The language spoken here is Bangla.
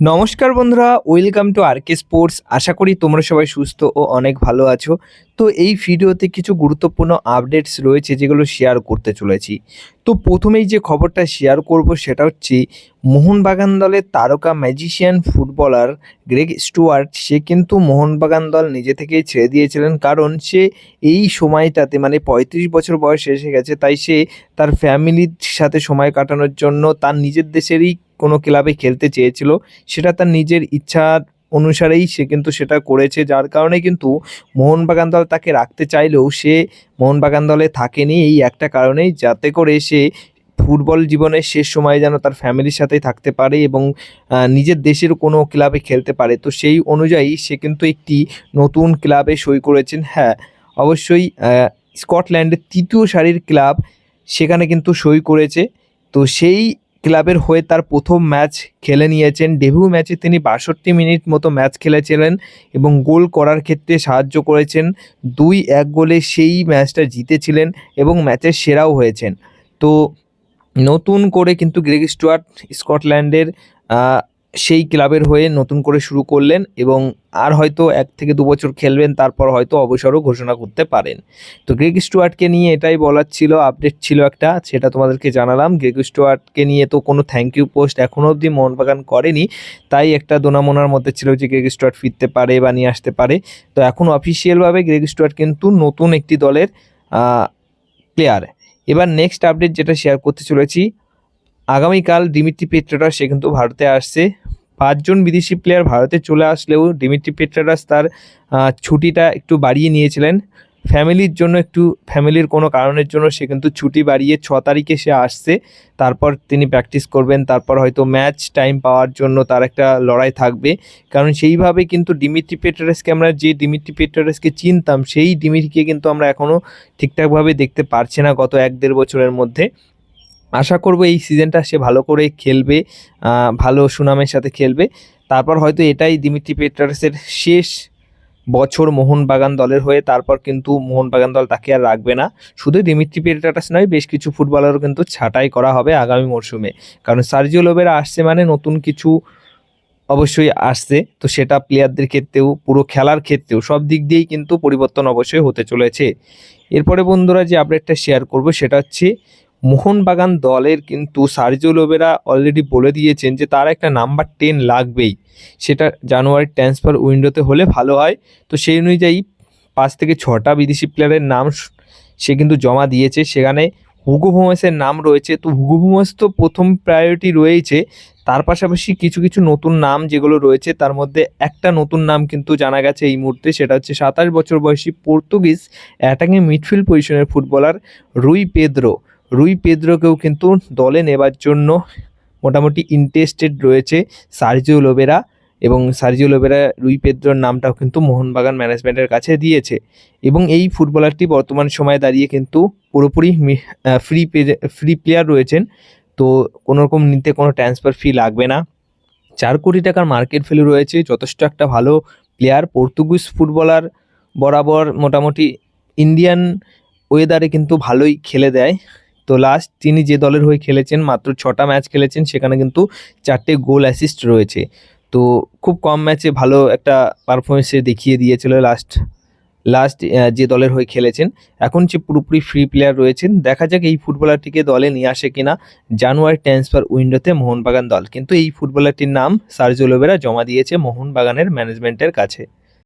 নমস্কার বন্ধুরা, welcome to R K sports. আশা করি তোমরা সবাই সুস্থ ও অনেক ভালো আছো। তো এই ভিডিওতে কিছু গুরুত্বপূর্ণ আপডেটস রয়েছে যেগুলো শেয়ার করতে চলেছি। তো প্রথমেই যে খবরটা শেয়ার করব সেটা হচ্ছে, মোহনবাগান দলের তারকা ম্যাজিশিয়ান ফুটবলার গ্রেগ স্টুয়ার্ট সে কিন্তু মোহনবাগান দল নিজে থেকেই ছেড়ে দিয়েছিলেন কারণ সে এই সময়টাতে মানে পঁয়ত্রিশ বছর বয়স এসে গেছে, তাই সে তার ফ্যামিলির সাথে সময় কাটানোর জন্য তার নিজের দেশেরই কোনো ক্লাবে খেলতে চেয়েছিল, সেটা তার নিজের ইচ্ছার অনুসারেই সে কিন্তু সেটা করেছে। যার কারণে কিন্তু মোহনবাগান দল তাকে রাখতে চাইলেও সে মোহনবাগান দলে থাকেনি এই একটা কারণেই, যাতে করে সে ফুটবল জীবনের শেষ সময় যেন তার ফ্যামিলির সাথেই থাকতে পারে এবং নিজের দেশের কোনো ক্লাবে খেলতে পারে। তো সেই অনুযায়ী সে কিন্তু একটি নতুন ক্লাবে সই করেছেন। হ্যাঁ অবশ্যই স্কটল্যান্ডের তৃতীয় সারির ক্লাব সেখানে কিন্তু সই করেছে। তো সেই ক্লাবের হয়ে তার প্রথম ম্যাচ খেলে নিয়েছেন। ডেভিউ ম্যাচে তিনি বাষট্টি মিনিট মতো ম্যাচ খেলেছিলেন এবং গোল করার ক্ষেত্রে সাহায্য করেছেন। দুই এক গোলে সেই ম্যাচটা জিতেছিলেন এবং ম্যাচের সেরাও হয়েছেন। তো নতুন করে কিন্তু গ্রেগ স্টুয়ার্ট স্কটল্যান্ডের সেই ক্লাবের হয়ে নতুন করে শুরু করলেন এবং আর হয়তো এক থেকে দু বছর খেলবেন, তারপর হয়তো অবসরও ঘোষণা করতে পারেন। তো গ্রেগ স্টুয়ার্টকে নিয়ে এটাই বলার ছিল, আপডেট ছিল একটা, সেটা তোমাদেরকে জানালাম। গ্রেগ স্টুয়ার্টকে নিয়ে তো কোনো থ্যাংক ইউ পোস্ট এখনও অবধি মোহনবাগান করেনি, তাই একটা দোনামোনার মধ্যে ছিল যে গ্রেগ স্টুয়ার্ট ফিরতে পারে বা নিয়ে আসতে পারে। তো এখন অফিসিয়ালভাবে গ্রেগ স্টুয়ার্ট কিন্তু নতুন একটি দলের প্লেয়ার এবার নেক্সট আপডেট যেটা শেয়ার করতে চলেছি আগামীকাল ডিমিট্রি পেট্রাটাস সে কিন্তু ভারতে আসছে। পাঁচজন বিদেশি প্লেয়ার ভারতে চলে আসলেও ডিমিট্রি পেট্রাটাস তার ছুটিটা একটু বাড়িয়ে নিয়েছিলেন। ফ্যামিলির জন্য একটু, ফ্যামিলির কোনো কারণের জন্য সে কিন্তু ছুটি বাড়িয়ে ছ তারিখে সে আসছে। তারপর তিনি প্র্যাকটিস করবেন, তারপর হয়তো ম্যাচ টাইম পাওয়ার জন্য তার একটা লড়াই থাকবে। কারণ সেইভাবে কিন্তু ডিমিট্রি পেট্রাসকে আমরা যে ডিমিট্রি পেট্রাসকে চিনতাম, সেই ডিমিট্রিকে কিন্তু আমরা এখনও ঠিকঠাকভাবে দেখতে পারছি না গত এক দেড় বছরের মধ্যে। আশা করব এই সিজনটা সে ভালো করে খেলবে ভালো সুনামের সাথে খেলবে। তারপর হয়তো এটাই দিমিত্রি পেট্রাসের শেষ বছর মোহনবাগান দলের হয়ে, তারপর কিন্তু মোহনবাগান দল তাকে আর রাখবে না। শুধু দিমিত্রি পেট্রাটাস নয়, বেশ কিছু ফুটবলারও কিন্তু ছাঁটাই করা হবে আগামী মরশুমে। কারণ সার্জিও লোবেরা আসছে মানে নতুন কিছু অবশ্যই আসছে, তো সেটা প্লেয়ারদের ক্ষেত্রেও, পুরো খেলার ক্ষেত্রেও, সব দিক দিয়েই কিন্তু পরিবর্তন অবশ্যই হতে চলেছে। এরপরে বন্ধুরা যে আপডেটটা শেয়ার করব, সেটা হচ্ছে মোহনবাগান দলের কিন্তু সার্জিও লোবেরা অলরেডি বলে দিয়েছেন যে তার একটা নাম্বার টেন লাগবেই। সেটা জানুয়ারির ট্রান্সফার উইন্ডোতে হলে ভালো হয়। তো সেই অনুযায়ী পাঁচ থেকে ছটা বিদেশি প্লেয়ারের নাম সে কিন্তু জমা দিয়েছে। সেখানে হুগো ভোমেসের নাম রয়েছে। তো হুগো ভোমেস তো প্রথম প্রায়োরিটি রয়েছে তার পাশাপাশি কিছু কিছু নতুন নাম যেগুলো রয়েছে, তার মধ্যে একটা নতুন নাম কিন্তু জানা গেছে এই মুহূর্তে। সেটা হচ্ছে সাতাশ বছর বয়সী পর্তুগিজ অ্যাটাকিং মিডফিল্ড পজিশনের ফুটবলার রুই পেদ্রো। রুই পেদ্রোকেও কিন্তু দলে নেবার জন্য মোটামুটি ইন্টারেস্টেড রয়েছে সার্জিও লোবেরা এবং সার্জিও লোবেরা রুই পেদ্রোর নামটাও কিন্তু মোহনবাগান ম্যানেজমেন্টের কাছে দিয়েছে। এবং এই ফুটবলারটি বর্তমান সময়ে দাঁড়িয়ে কিন্তু পুরোপুরি ফ্রি ফ্রি প্লেয়ার রয়েছেন। তো কোনো রকম নিতে কোনো ট্রান্সফার ফি লাগবে না। চার কোটি টাকার মার্কেট ভ্যালু রয়েছে, যথেষ্ট একটা ভালো প্লেয়ার পর্তুগিজ ফুটবলার বরাবর মোটামুটি ইন্ডিয়ান ওয়েদারে কিন্তু ভালোই খেলে দেয়। তো লাস্ট তিনি যে দলের হয়ে খেলেছেন, মাত্র ছটা ম্যাচ খেলেছেন, সেখানে কিন্তু চারটে গোল অ্যাসিস্ট রয়েছে। তো খুব কম ম্যাচে ভালো একটা পারফরমেন্সে দেখিয়ে দিয়েছিল লাস্ট লাস্ট যে দলের হয়ে খেলেছেন। এখন যে পুরোপুরি ফ্রি প্লেয়ার রয়েছেন, দেখা যাক এই ফুটবলারটিকে দলে নিয়ে আসে কিনা জানুয়ারি ট্রান্সফার উইন্ডোতে মোহনবাগান দল। কিন্তু এই ফুটবলারটির নাম সার্জিও লোবেরা জমা দিয়েছে মোহনবাগানের ম্যানেজমেন্টের কাছে।